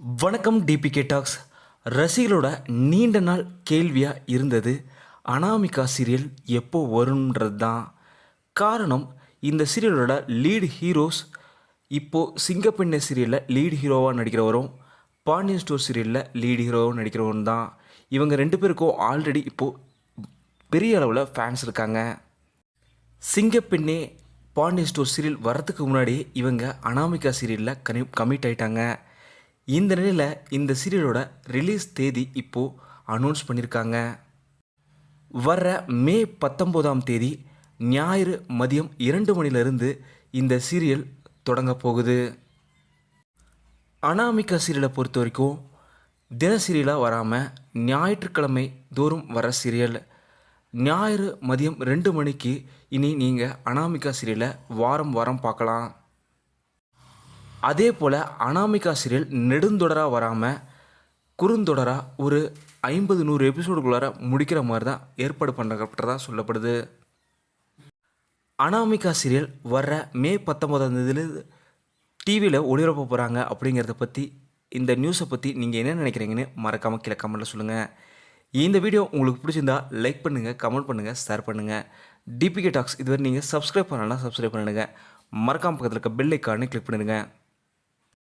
வணக்கம் DPK tax ரசிகளோட நீண்ட நாள் கேள்வியாக இருந்தது. அனாமிகா சீரியல் எப்போ வரும்ன்றது தான் காரணம் இந்த சீரியலோட லீடு ஹீரோஸ் இப்போது சிங்கப்பெண்ணை சீரியலில் லீடு ஹீரோவாக நடிக்கிறவரும் பாண்டியன் ஸ்டோர் சீரியலில் லீடு ஹீரோவாக நடிக்கிறவரும் தான். இவங்க ரெண்டு பேருக்கும் ஆல்ரெடி இப்போது பெரிய அளவில் ஃபேன்ஸ் இருக்காங்க. சிங்கப்பெண்ணே பாண்டியன் ஸ்டோர் சீரியல் வரத்துக்கு முன்னாடியே இவங்க அனாமிகா சீரியலில் கனி கமிட் ஆயிட்டாங்க. இந்த நிலையில் இந்த சீரியலோட ரிலீஸ் தேதி இப்போது அனௌன்ஸ் பண்ணியிருக்காங்க வர்ற மே பத்தொம்போதாம் தேதி ஞாயிறு மதியம் இரண்டு மணிலிருந்து இந்த சீரியல் தொடங்க போகுது. அனாமிகா சீரியலை பொறுத்த வரைக்கும் தின சீரியலாக வராமல் ஞாயிற்றுக்கிழமை தோறும் வர சீரியல். ஞாயிறு மதியம் ரெண்டு மணிக்கு இனி நீங்கள் அனாமிகா சீரியலை வாரம் வாரம் பார்க்கலாம். அதே போல் அனாமிகா சீரியல் நெடுந்தொடராக வராமல் குறுந்தொடராக ஒரு ஐம்பது நூறு எபிசோடுக்குள்ளார முடிக்கிற மாதிரி தான் ஏற்பாடு பண்ணப்பட்டதாக சொல்லப்படுது. அனாமிகா சீரியல் வர்ற மே பத்தொன்பதாம் தேதியில டிவியில் ஒளிபரப்ப போகிறாங்க அப்படிங்கிறத பற்றி இந்த நியூஸை பற்றி நீங்கள் என்ன நினைக்கிறீங்கன்னு மறக்காமல் கீழே கமெண்ட்டில் சொல்லுங்கள் இந்த வீடியோ உங்களுக்கு பிடிச்சிருந்தா லைக் பண்ணுங்கள் கமெண்ட் பண்ணுங்கள் ஷேர் பண்ணுங்கள் டிபிகே டாக்ஸ் இதுவரை நீங்கள் சப்ஸ்கிரைப் பண்ணலாம் சப்ஸ்கிரைப் பண்ணிடுங்க. மறக்காம பக்கத்தில் இருக்க பெல் ஐக்கானே கிளிக் பண்ணிடுங்க.